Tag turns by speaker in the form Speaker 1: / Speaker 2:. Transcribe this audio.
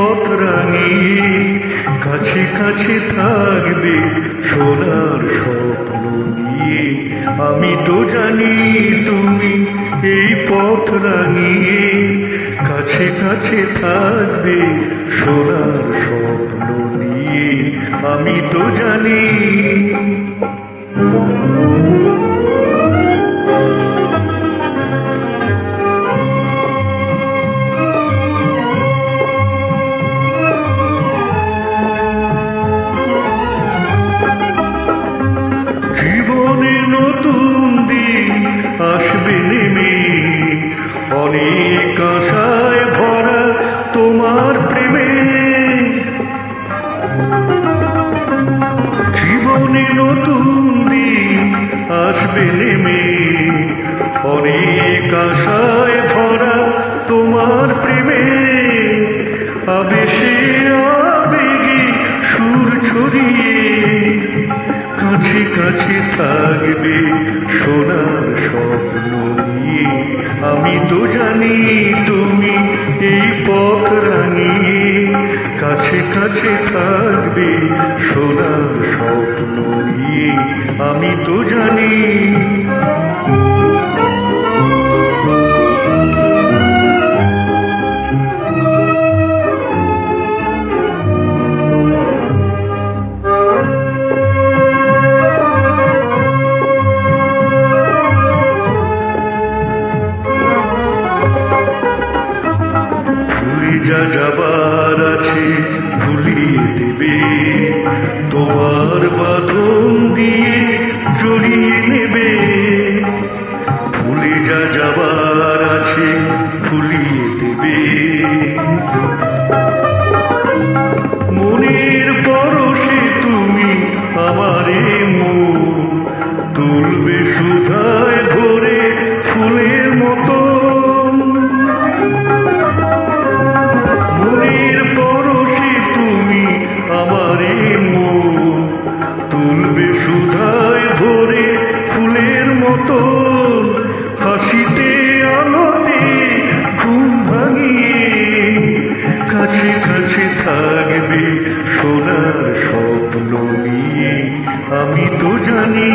Speaker 1: পথ রাঙিয়ে কাছে কাছে থাকবে সোনার স্বপ্ন নিয়ে। আমি তো জানি তুমি এই পথ রাঙিয়ে, কাছে কাছে থাকবে সোনার স্বপ্ন নিয়ে। আমি তো জানি আসবে নেমে অনেক আশায় ভরা তোমার প্রেমে। জীবনে নতুন দিন আসবে নেমে অনেক আশায় ভরা তোমার প্রেমে। আবেশে আবেগে সুর ছড়িয়ে কাছে কাছে থাকবে। আমি তো জানি তুমি, এই পথ রাঙিয়ে কাছে কাছে থাকবে সোনার স্বপ্ন নিয়ে আমি তো জানি যাবার আছে ভুলিয়ে দেবে। তোমার থাকবে সোনার স্বপ্ন নিয়ে। আমি তো জানি